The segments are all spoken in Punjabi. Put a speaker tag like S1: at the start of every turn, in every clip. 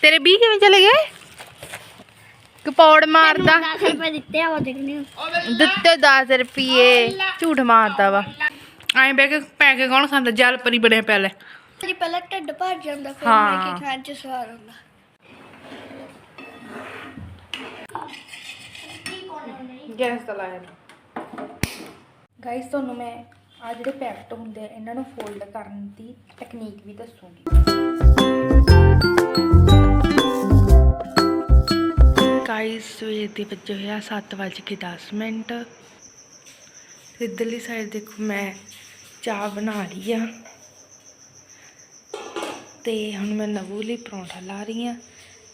S1: ਤੇਰੇ 20 ਕਿਵੇਂ ਚਲੇ ਗਏ? ਕਪੌੜ ਮਾਰਦਾ।
S2: 10 ਰੁਪਏ ਦਿੱਤੇ ਆ ਉਹ ਦੇਖਣੀ
S1: ਦਿੱਤੇ 10 ਰੁਪਏ ਝੂਠ ਮਾਰਦਾ ਵਾ। ਐਂ ਕੇ ਪੈ ਕੇ ਕੌਣ ਖਾਂਦਾ? ਜਲ ਪਰੀ ਬਣਿਆ ਪਹਿਲੇ
S2: ਜੀ ਪਹਿਲਾਂ ਢਿੱਡ ਭਰ ਜਾਂਦਾ ਫਿਰ। ਮੈਂ ਕੀ ਖਾਣ ਚ ਸਵਾਰ ਹੁੰਦਾ।
S1: ਗੈਸ ਤਾਂ ਲਾਇਆ ਗਾਇਸ ਤੁਹਾਨੂੰ ਮੈਂ ਆ ਜਿਹੜੇ ਪੈਕਟ ਹੁੰਦੇ ਆ, ਇਹਨਾਂ ਨੂੰ ਫੋਲਡ ਕਰਨ ਦੀ ਟੈਕਨੀਕ ਵੀ ਦੱਸੂਗੀ। ਗਾਇਸ ਸਵੇਰ ਦੇ ਵੱਜੇ ਹੋਇਆ 7 ਵੱਜ ਕੇ 10 ਮਿੰਟ। ਇੱਧਰਲੀ ਸਾਈਡ ਦੇਖੋ, ਮੈਂ ਚਾਹ ਬਣਾ ਲਈ ਆ। ਤੇ ਹੁਣ ਮੈਂ ਨਵੂ ਲਈ ਪਰੌਂਠਾ ਲਾ ਰਹੀ ਆ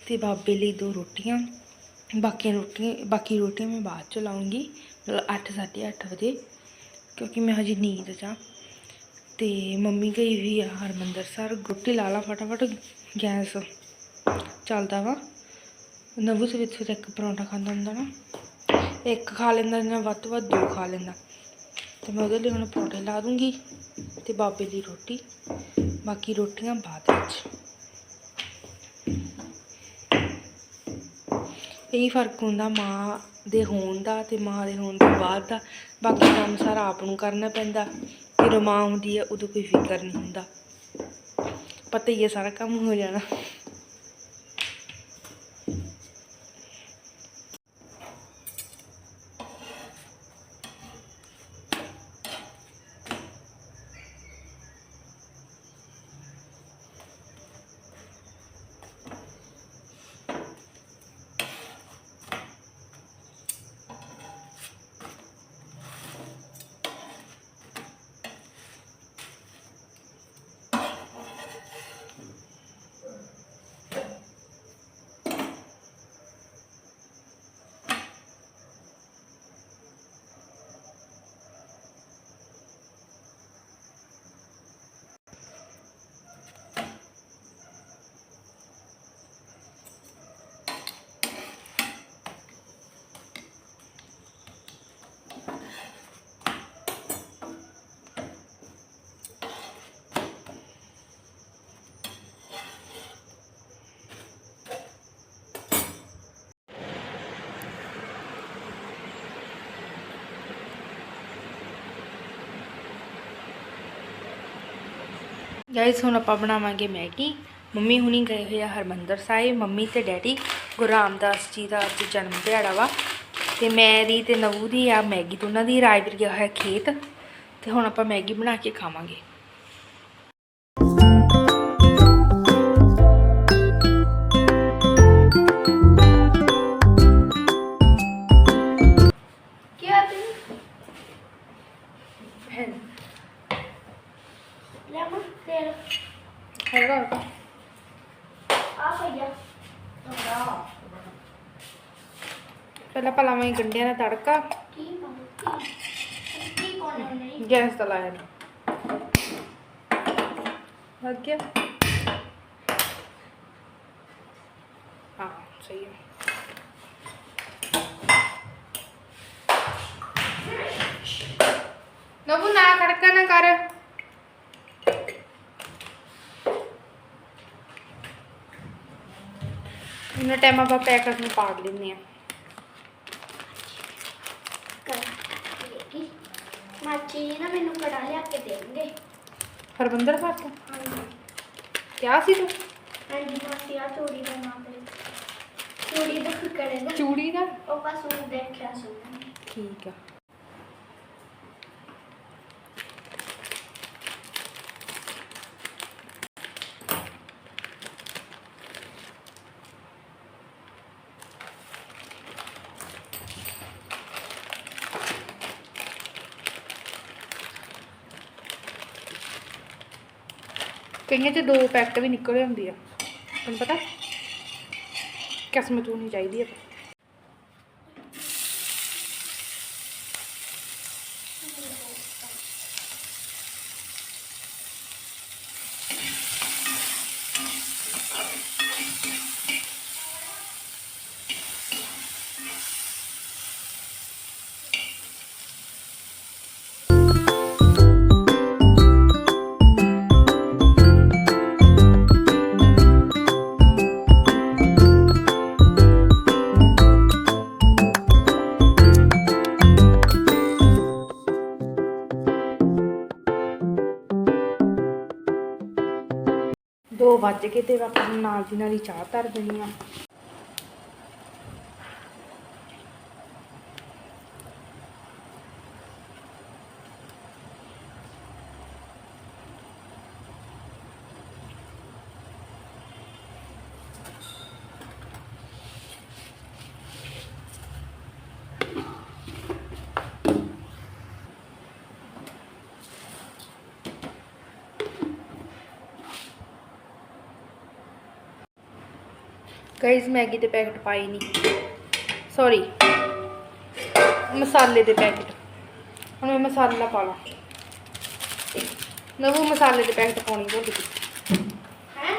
S1: ਤੇ ਬਾਬੇ ਲਈ ਦੋ ਰੋਟੀਆਂ। ਬਾਕੀ ਰੋਟੀ ਬਾਕੀ ਰੋਟੀਆਂ ਮੈਂ ਬਾਅਦ ਚ ਲਾਉਂਗੀ ਮਤਲਬ 8 ਅੱਠ ਵਜੇ। ਕਿਉਂਕਿ ਮੈਂ ਹਜੇ ਨੀਂਦ 'ਚ ਆ। ਤੇ ਮੰਮੀ ਗਈ ਹੋਈ ਆ ਹਰਮੰਦਰ ਸਰ ਰੋਟੀ ਲਾ ਲਾ ਫਟਾਫਟ, ਗੈਸ ਚੱਲਦਾ ਵਾ। ਨਵੂ ਸਵੇਰੇ ਸਵੇਰੇ ਇੱਕ ਪਰੌਂਠਾ ਖਾਂਦਾ ਹੁੰਦਾ ਨਾ, ਇੱਕ ਖਾ ਲੈਂਦਾ ਜਾਂ ਵੱਧ ਤੋਂ ਵੱਧ ਦੋ ਖਾ ਲੈਂਦਾ। ਤੇ ਮੈਂ ਉਹਦੇ ਲਈ ਹੁਣ ਪਰੌਂਠੇ ਲਾ ਦੂੰਗੀ ਤੇ ਬਾਬੇ ਦੀ ਰੋਟੀ, ਬਾਕੀ ਰੋਟੀਆਂ ਬਾਅਦ ਵਿੱਚ। ਇਹੀ ਫ਼ਰਕ ਹੁੰਦਾ ਮਾਂ ਦੇ ਹੋਣ ਦਾ ਤੇ ਮਾਂ ਦੇ ਹੋਣ ਤੋਂ ਬਾਅਦ ਦਾ ਬਾਕੀ ਕੰਮ ਸਾਰਾ ਆਪ ਨੂੰ ਕਰਨਾ ਪੈਂਦਾ। ਜਦੋਂ ਮਾਂ ਹੁੰਦੀ ਹੈ ਉਦੋਂ ਕੋਈ ਫਿਕਰ ਨਹੀਂ ਹੁੰਦਾ। ਪਤਾ ਹੀ ਹੈ ਸਾਰਾ ਕੰਮ ਹੋ ਜਾਣਾ। ਗਾਇਸ, ਹੁਣ ਆਪਾਂ ਬਣਾਵਾਂਗੇ ਮੈਗੀ। ਮੰਮੀ ਹੁਣੀ ਗਏ ਹੋਏ ਆ ਹਰਮੰਦਰ ਸਾਹਿਬ। ਮੰਮੀ ਤੇ ਡੈਡੀ, ਗੁਰੂ ਰਾਮਦਾਸ ਜੀ ਦਾ ਅੱਜ ਜਨਮ ਦਿਹਾੜਾ ਵਾ। ਤੇ ਮੈਰੀ ਤੇ ਨਵੂ ਦੀ ਆ ਮੈਗੀ ਦੋਨਾਂ ਦੀ ਰਾਜਵੀਰ ਗਿਆ ਹੋਇਆ ਖੇਤ। ਤੇ ਹੁਣ ਆਪਾਂ ਮੈਗੀ ਬਣਾ ਕੇ ਖਾਵਾਂਗੇ। ਭਲਾ ਮੈਂ ਦਾ ਤੜਕਾ। ਗੈਸ ਤੇ ਲਾਇਆ ਲੱਗ ਗਿਆ? ਹਾਂ, ਸਹੀ ਹੈ। ਨਬੂ ਨਾ ਖੜਕਾ ਨਾ ਕਰ। ਇਹਨਾਂ ਟਾਈਮ ਆਪਾਂ ਪੈਕਟ ਨੂੰ ਪਾੜ ਲੈਂਦੇ ਆ
S2: ਕਰ ਕੀ ਮਾਚੀ ਨਾ ਮੈਨੂੰ ਕੜਾ ਲਿਆ ਕੇ ਦੇਣਗੇ।
S1: ਹਰਬੰਦਰ ਪਾਤ
S2: ਹਾਂਜੀ।
S1: ਕਿਆ ਸੀ ਤੂੰ?
S2: ਹਾਂਜੀ ਮਾਚੀ ਆ ਚੋਰੀ ਦਾ ਨਾਮ ਤੇ ਚੋਰੀ ਦਾ ਕੜੇ ਦਾ
S1: ਚੂੜੀ ਦਾ?
S2: ਉਹ ਬਸ ਉਹ ਦੇਖਿਆ ਸੀ। ਮੈਂ।
S1: ਠੀਕ ਆ। ਕਈਆਂ 'ਚ ਦੋ ਪੈਕਟ ਵੀ ਨਿਕਲ ਹੁੰਦੀ ਆ। ਤੁਹਾਨੂੰ ਪਤਾ? ਕਿਸਮਤ ਹੋਣੀ ਚਾਹੀਦੀ ਆ। ਵੱਜ ਕੇ ਤੇ ਆਪਾਂ ਨਾਲ ਦੀ ਨਾਲ ਹੀ ਚਾਹ ਧਰ ਦੇਣੀ ਆ। ਗਾਇਸ ਮੈਗੀ ਦੇ ਪੈਕਟ ਪਾਏ ਨਹੀਂ ਸੌਰੀ ਮਸਾਲੇ ਦੇ ਪੈਕਟ। ਹੁਣ ਮੈਂ ਮਸਾਲਾ ਪਾ ਲਾਂ। ਨਵੂ ਮਸਾਲੇ ਦੇ ਪੈਕਟ ਪਾਉਣੀ ਭੁੱਲ ਗਈ
S2: ਹੈ?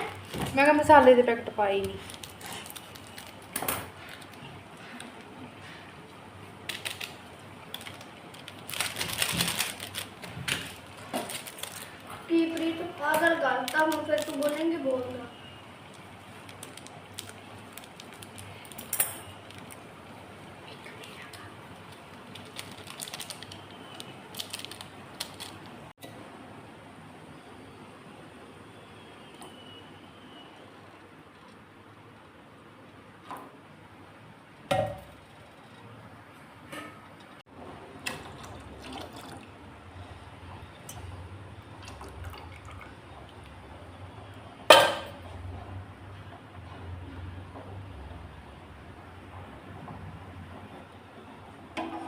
S1: ਮੈਂ ਕਿਹਾ ਮਸਾਲੇ ਦੇ ਪੈਕਟ ਪਾਏ ਨਹੀਂ
S2: ਕੀ ਪ੍ਰੀਤ ਅਗਰ ਗਲਤ ਆ ਹੁਣ ਫਿਰ ਤੂੰ ਬੋਲੇਂਗੇ ਬੋਲਣਾ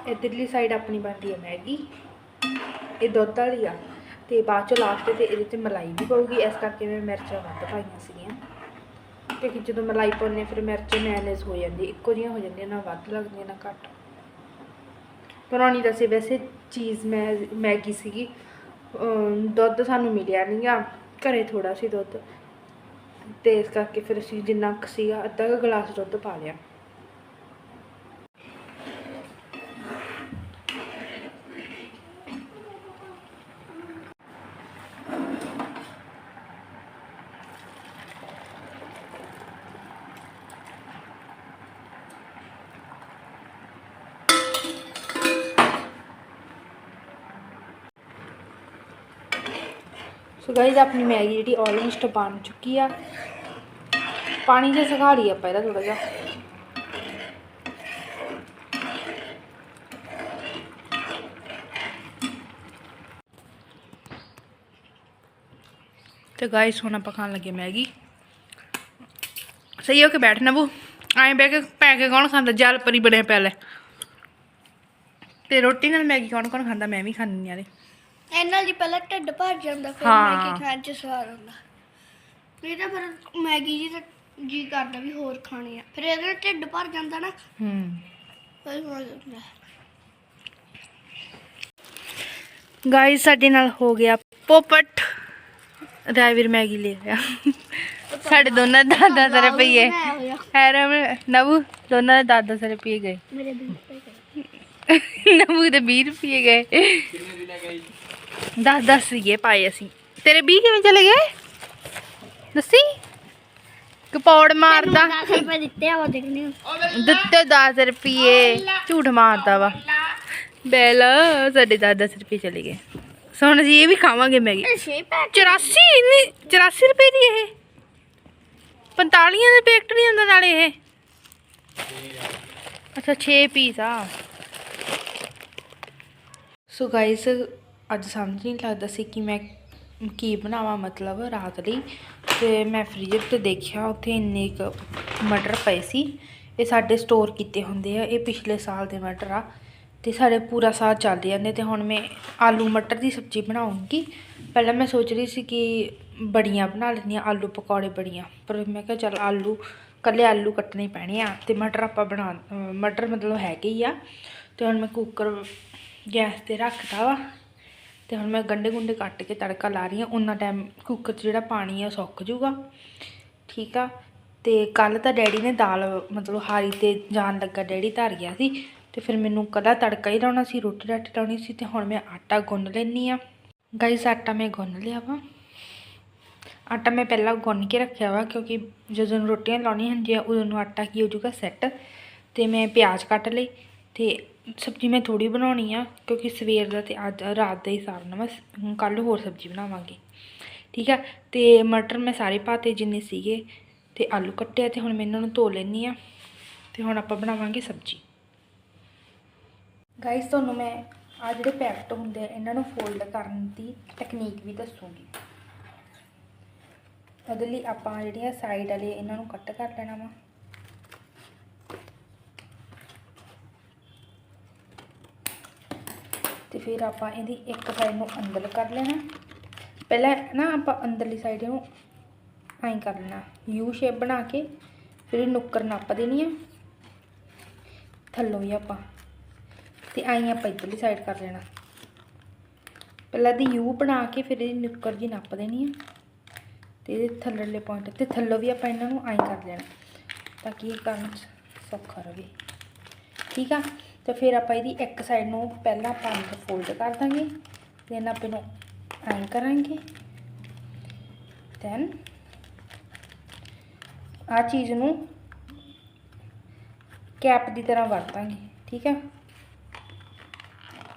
S1: ਇਧਰਲੀ ਸਾਈਡ ਆਪਣੀ ਬਣਦੀ ਹੈ ਮੈਗੀ। ਇਹ ਦੁੱਧ ਵਾਲੀ ਆ। ਤੇ ਬਾਅਦ 'ਚੋਂ ਲਾਸਟ ਤੇ ਇਹਦੇ ਤੇ ਮਲਾਈ ਵੀ ਪਊਗੀ। ਇਸ ਕਰਕੇ ਮੈਂ ਮਿਰਚਾਂ ਵੱਧ ਪਾਈਆਂ ਸੀਗੀਆਂ। ਕਿਉਂਕਿ ਜਦੋਂ ਮਲਾਈ ਪਾਉਂਦੇ ਫਿਰ ਮਿਰਚ ਮੈਨੇਜ ਹੋ ਜਾਂਦੀ। ਇੱਕੋ ਜਿਹੀਆਂ ਹੋ ਜਾਂਦੀਆਂ, ਨਾ ਵੱਧ ਲੱਗਦੀਆਂ, ਨਾ ਘੱਟ। ਬਣਾਉਣੀ ਤਾਂ ਸੀ ਵੈਸੇ ਚੀਜ਼ ਮੈਂ, ਮੈਗੀ ਸੀਗੀ। ਦੁੱਧ ਸਾਨੂੰ ਮਿਲਿਆ ਨਹੀਂਗਾ ਘਰੇ ਥੋੜਾ ਸੀ ਦੁੱਧ। ਤੇ ਇਸ ਕਰਕੇ ਫਿਰ ਅਸੀਂ ਜਿੰਨਾ ਕੁ ਸੀਗਾ, ਅੱਧਾ ਕੁ ਗਲਾਸ ਦੁੱਧ ਪਾ ਲਿਆ। ਸੋ ਗਾਇਜ਼ ਆਪਣੀ ਮੈਗੀ ਜਿਹੜੀ ਆਲਮੋਸਟ ਬਣ ਚੁੱਕੀ ਆ। ਪਾਣੀ ਜਿਹਾ ਸੁਕਾ ਲਈ ਆਪਾਂ ਇਹਦਾ ਥੋੜਾ ਜਿਹਾ। ਤੇ ਗਾਇਸ ਹੁਣ ਆਪਾਂ ਖਾਣ ਲੱਗੇ ਮੈਗੀ। ਸਹੀ ਹੋ ਕੇ ਬੈਠਣਾ ਬੂ ਐਂ ਬਹਿ ਕੇ ਪੈ ਕੇ ਕੌਣ ਖਾਂਦਾ? ਜਲ ਪਰੀ ਬਣਿਆ ਪਿਆ ਲੈ ਤੇ ਰੋਟੀ ਨਾਲ ਮੈਗੀ ਕੌਣ ਕੌਣ ਖਾਂਦਾ? ਮੈਂ ਵੀ ਖਾਂਦੀ ਆ ਰੇ
S2: ਇਹਨਾਂ ਦੀ ਪਹਿਲਾਂ ਢਿੱਡ ਭਰ ਜਾਂਦਾ ਫਿਰ
S1: ਹਾਂ।
S2: ਮੈਗੀ ਖਾਣ ਚ ਸਵਾਦ ਆਉਂਦਾ ਨਹੀਂ ਤਾਂ ਫਿਰ ਮੈਗੀ ਜੀ ਤਾਂ ਜੀ ਕਰਦਾ ਵੀ ਹੋਰ ਖਾਣੀ ਆ। ਫਿਰ ਇਹਦੇ ਨਾਲ ਢਿੱਡ ਭਰ ਜਾਂਦਾ ਨਾ।
S1: ਹੂੰ।
S2: ਫਿਰ
S1: ਗਾਇਸ ਸਾਡੇ ਨਾਲ ਹੋ ਗਿਆ ਪੋਪਟ। ਰਾਵੀਰ ਮੈਗੀ ਲੈ ਰਿਹਾ ਸਾਡੇ ਦੋਨਾਂ ਦਾ 10 ਰੁਪਏ
S2: ਬਣਾਇਆ ਹੋਇਆ।
S1: ਹੈਰਮ ਨਵੂ ਦੋਨਾਂ ਦੇ 10 ਰੁਪਏ ਗਏ।
S2: ਮੇਰੇ ਵੀ ਪੈ
S1: ਨਵੂ ਦੇ 20 ਰੁਪਏ ਗਏ। 10 10 ਰੁਪਏ ਪਾਏ ਅਸੀਂ। ਤੇਰੇ 20 ਕਿਵੇਂ ਚਲੇ ਗਏ? ਦੱਸੀ? ਕਪੌੜ ਮਾਰਦਾ।
S2: 10 ਰੁਪਏ ਦਿੱਤੇ ਆ ਉਹ ਦੇਖਣੀ
S1: ਦਿੱਤੇ 10 ਰੁਪਏ ਝੂਠ ਮਾਰਦਾ ਵਾ। ਬੈਲ ਸਾਡੇ 10 ਰੁਪਏ ਚਲੇ ਗਏ। ਸੁਣ ਜੀ ਇਹ ਵੀ ਖਾਵਾਂਗੇ ਮੈਗੀ।
S2: ਇਹ ਛੇ ਪੈਕ
S1: 84 ਇੰਨੀ 84 ਰੁਪਏ ਦੀ ਇਹ। 45 ਦੇ ਪੈਕਟ ਨਹੀਂ ਹੁੰਦਾ ਨਾਲੇ ਇਹ। ਅੱਛਾ 6 ਪੀਸ ਆ। ਸੋ ਗਾਇਸ ਅੱਜ ਸਮਝ ਨਹੀਂ ਲੱਗਦਾ ਸੀ ਕਿ ਮੈਂ ਕੀ ਬਣਾਵਾਂ ਮਤਲਬ ਰਾਤ ਲਈ। ਤੇ ਮੈਂ ਫ੍ਰੀਜ਼ਰ ਤੇ ਦੇਖਿਆ, ਉੱਥੇ ਇੰਨੇ ਕੁ ਮਟਰ ਪਏ ਸੀ। ਇਹ ਸਾਡੇ ਸਟੋਰ ਕੀਤੇ ਹੁੰਦੇ ਆ, ਇਹ ਪਿਛਲੇ ਸਾਲ ਦੇ ਮਟਰ ਆ। ਤੇ ਸਾਡੇ ਪੂਰਾ ਸਾਲ ਚੱਲ ਜਾਂਦੇ ਤੇ ਹੁਣ ਮੈਂ ਆਲੂ ਮਟਰ ਦੀ ਸਬਜ਼ੀ ਬਣਾਉਂਗੀ। ਪਹਿਲਾਂ ਮੈਂ ਸੋਚ ਰਹੀ ਸੀ ਕਿ ਬੜੀਆਂ ਬਣਾ ਲੈਂਦੀਆਂ ਆਲੂ ਪਕੌੜੇ ਬੜੀਆਂ। ਪਰ ਮੈਂ ਕਿਹਾ ਚੱਲ ਆਲੂ ਕੱਲੇ ਆਲੂ ਕੱਟਣੇ ਪੈਣੇ ਆ ਤੇ ਮਟਰ ਆਪਾਂ ਬਣਾ ਮਟਰ ਮਤਲਬ ਹੈਗੇ ਹੀ ਆ। ਤੇ ਹੁਣ ਮੈਂ ਕੁੱਕਰ ਗੈਸ ਤੇ ਰੱਖਦਾ ਵਾ। ਤੇ ਹੁਣ ਮੈਂ ਗੰਡੇ ਗੁੰਡੇ ਕੱਟ ਕੇ ਤੜਕਾ ਲਾ ਰਹੀ ਹਾਂ। ਉਹਨਾਂ ਟਾਈਮ ਕੁੱਕਰ 'ਚ ਜਿਹੜਾ ਪਾਣੀ ਆ ਉਹ ਸੁੱਕ ਜਾਊਗਾ। ਠੀਕ ਆ? ਤੇ ਕੱਲ ਤਾਂ ਡੈਡੀ ਨੇ ਦਾਲ ਮਤਲਬ ਹਾਰੀ ਤੇ ਜਾਣ ਲੱਗਾ। ਡੈਡੀ ਧਰ ਗਿਆ ਸੀ ਤੇ ਫਿਰ ਮੈਨੂੰ ਕੱਲਾ ਤੜਕਾ ਹੀ ਲਾਉਣਾ ਸੀ, ਰੋਟੀ ਰਾਟੀ ਲਾਉਣੀ ਸੀ ਤੇ ਹੁਣ ਮੈਂ ਆਟਾ ਗੁੰਨ ਲੈਣੀ ਆ ਗਾਈਸ ਆਟਾ ਮੈਂ ਗੁੰਨ ਲਿਆ ਵਾ। ਆਟਾ ਮੈਂ ਪਹਿਲਾਂ ਗੁੰਨ ਕੇ ਰੱਖਿਆ ਵਾ ਕਿਉਂਕਿ ਜਦੋਂ ਰੋਟੀਆਂ ਲਾਉਣੀਆਂ ਹੁੰਦੀਆਂ, ਉਦੋਂ ਨੂੰ ਆਟਾ ਕੀ ਹੋ ਜਾਊਗਾ ਸੈੱਟ ਤੇ ਮੈਂ ਪਿਆਜ਼ ਕੱਟ ਲਈ ਤੇ ਸਬਜ਼ੀ ਮੈਂ ਥੋੜੀ ਬਣਾਉਣੀ ਆ, ਕਿਉਂਕਿ ਸਵੇਰ ਦਾ ਤੇ ਅੱਜ, ਰਾਤ ਦਾ ਹੀ ਸਾਰਨਾ ਮੈਂ ਕੱਲ ਹੋਰ ਸਬਜ਼ੀ ਬਣਾਵਾਂਗੀ। ਠੀਕ ਆ? ਤੇ ਮਟਰ ਮੈਂ ਸਾਰੇ ਪਾਤੇ ਜਿੰਨੇ ਸੀਗੇ, ਤੇ ਆਲੂ ਕੱਟਿਆ ਤੇ ਹੁਣ ਮੈਂ ਇਹਨਾਂ ਨੂੰ ਧੋ ਲੈਣੀ ਆ, ਤੇ ਹੁਣ ਆਪਾਂ ਬਣਾਵਾਂਗੇ ਸਬਜ਼ੀ। ਗਾਇਸ ਤੁਹਾਨੂੰ ਮੈਂ ਆ ਜਿਹੜੇ ਪੈਕਟ ਹੁੰਦੇ ਆ, ਇਹਨਾਂ ਨੂੰ ਫੋਲਡ ਕਰਨ ਦੀ ਟੈਕਨੀਕ ਵੀ ਦੱਸੂਗੀ। ਉਹਦੇ ਲਈ ਆਪਾਂ ਜਿਹੜੀਆਂ ਸਾਈਡ ਵਾਲੇ, ਇਹਨਾਂ ਨੂੰ ਕੱਟ ਕਰ ਲੈਣਾ ਵਾ। ਫਿਰ ਆਪਾਂ ਇਹਦੀ ਇੱਕ ਸਾਈਡ ਨੂੰ ਅੰਦਰ ਕਰ ਲੈਣਾ। ਪਹਿਲਾਂ ਨਾ ਆਪਾਂ ਅੰਦਰਲੀ ਸਾਈਡ ਨੂੰ ਐਂ ਕਰ ਲੈਣਾ। ਯੂ ਸ਼ੇਪ ਬਣਾ ਕੇ ਫਿਰ ਇਹ ਨੁੱਕਰ ਨੱਪ ਦੇਣੀ ਆ। ਥੱਲੋਂ ਵੀ ਆਪਾਂ। ਤੇ ਐਂ ਆਪਾਂ ਇੱਧਰਲੀ ਸਾਈਡ ਕਰ ਲੈਣਾ। ਪਹਿਲਾਂ ਦੀ ਯੂ ਬਣਾ ਕੇ ਫਿਰ ਇਹਦੀ ਨੁੱਕਰ ਜੀ ਨੱਪ ਦੇਣੀ ਆ। ਤੇ ਇਹਦੇ ਥੱਲੜੇ ਪੁਆਇੰਟ ਤੇ ਥੱਲੋਂ ਵੀ ਆਪਾਂ ਇਹਨਾਂ ਨੂੰ ਐਂ ਕਰ ਲੈਣਾ। ਤਾਂ ਕਿ ਇਹ ਕਰਨ ਸੌਖਾ ਰਹੇ। ਠੀਕ ਆ? ਤੇ ਫਿਰ ਆਪਾਂ ਇਹਦੀ ਇੱਕ ਸਾਈਡ ਨੂੰ ਪਹਿਲਾਂ ਆਪਾਂ ਅੰਦਰ ਫੋਲਡ ਕਰ ਦਾਂਗੇ ਦੈਨ ਆਪਾਂ ਇਹਨੂੰ ਐਂ ਕਰਾਂਗੇ। ਦੈਨ ਆ ਚੀਜ਼ ਨੂੰ ਕੈਪ ਦੀ ਤਰ੍ਹਾਂ ਵਰਤਾਂਗੇ ਠੀਕ ਹੈ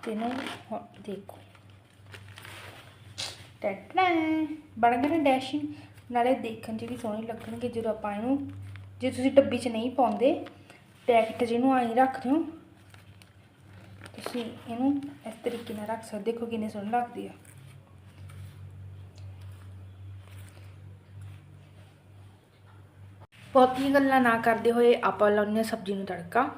S1: ਤੇ ਇਹਨੂੰ ਹੁਣ ਦੇਖੋ। ਟੈਟਾ ਬਣ ਗਏ ਨਾ ਡੈਸ਼ਿੰਗ ਨਾਲੇ ਦੇਖਣ 'ਚ ਵੀ ਸੋਹਣੇ ਲੱਗਣਗੇ ਜਦੋਂ ਆਪਾਂ ਇਹਨੂੰ, ਜੇ ਤੁਸੀਂ ਡੱਬੀ 'ਚ ਨਹੀਂ ਪਾਉਂਦੇ ਪੈਕਟ ਜਿਹਨੂੰ ਆਈ ਰੱਖਦੇ ਹੋ ਤੁਸੀਂ ਇਹਨੂੰ ਇਸ ਤਰੀਕੇ ਨਾਲ ਰੱਖ ਸਕਦੇ, ਦੇਖੋ ਕਿੰਨੇ ਸੋਹਣੇ ਲੱਗਦੀ ਆ। ਬਹੁਤੀਆਂ ਗੱਲਾਂ ਨਾ ਕਰਦੇ ਹੋਏ ਆਪਾਂ ਲਾਉਂਦੇ ਹਾਂ ਸਬਜ਼ੀ ਨੂੰ ਤੜਕਾ।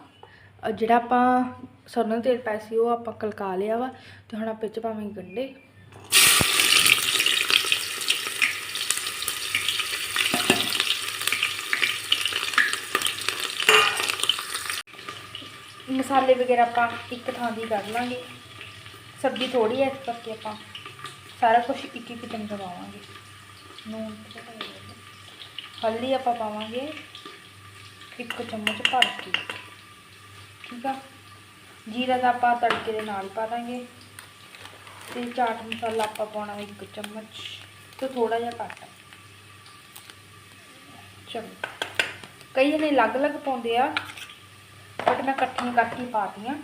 S1: ਜਿਹੜਾ ਆਪਾਂ ਸਰੋਂ ਦਾ ਤੇਲ ਪਾਇਆ ਸੀ, ਉਹ ਆਪਾਂ ਕਲਕਾ ਲਿਆ ਵਾ, ਤੇ ਹੁਣ ਆਪਾਂ ਇਹ 'ਚ ਪਾਵਾਂਗੇ ਗੰਢੇ ਮਸਾਲੇ ਵਗੈਰਾ ਆਪਾਂ ਇੱਕ ਥਾਂ ਦੀ ਕਰ ਲਾਂਗੇ। ਸਬਜ਼ੀ ਥੋੜੀ ਹੈ ਇਸ ਕਰਕੇ ਆਪਾਂ ਸਾਰਾ ਕੁਝ ਇੱਕ ਇੱਕ ਚਮਚਾ ਪਾਵਾਂਗੇ ਨੂਨ ਹਲਦੀ ਆਪਾਂ ਪਾਵਾਂਗੇ ਇੱਕ ਚਮਚ ਭਰ ਕੇ। ਠੀਕ ਆ? ਜੀਰਾ ਦਾ ਆਪਾਂ ਤੜਕੇ ਦੇ ਨਾਲ ਪਾ ਦਾਂਗੇ। ਤੇ ਚਾਟ ਮਸਾਲਾ ਆਪਾਂ ਪਾਉਣਾ ਇੱਕ ਚਮਚ ਤੇ ਥੋੜਾ ਜਿਹਾ ਘੱਟ। ਚਲੋ ਕਈ ਜਣੇ ਅਲੱਗ-ਅਲੱਗ ਪਾਉਂਦੇ ਆ। ਬਟ ਮੈਂ ਇਕੱਠੀਆਂ ਕਰਕੇ ਪਾਤੀਆਂ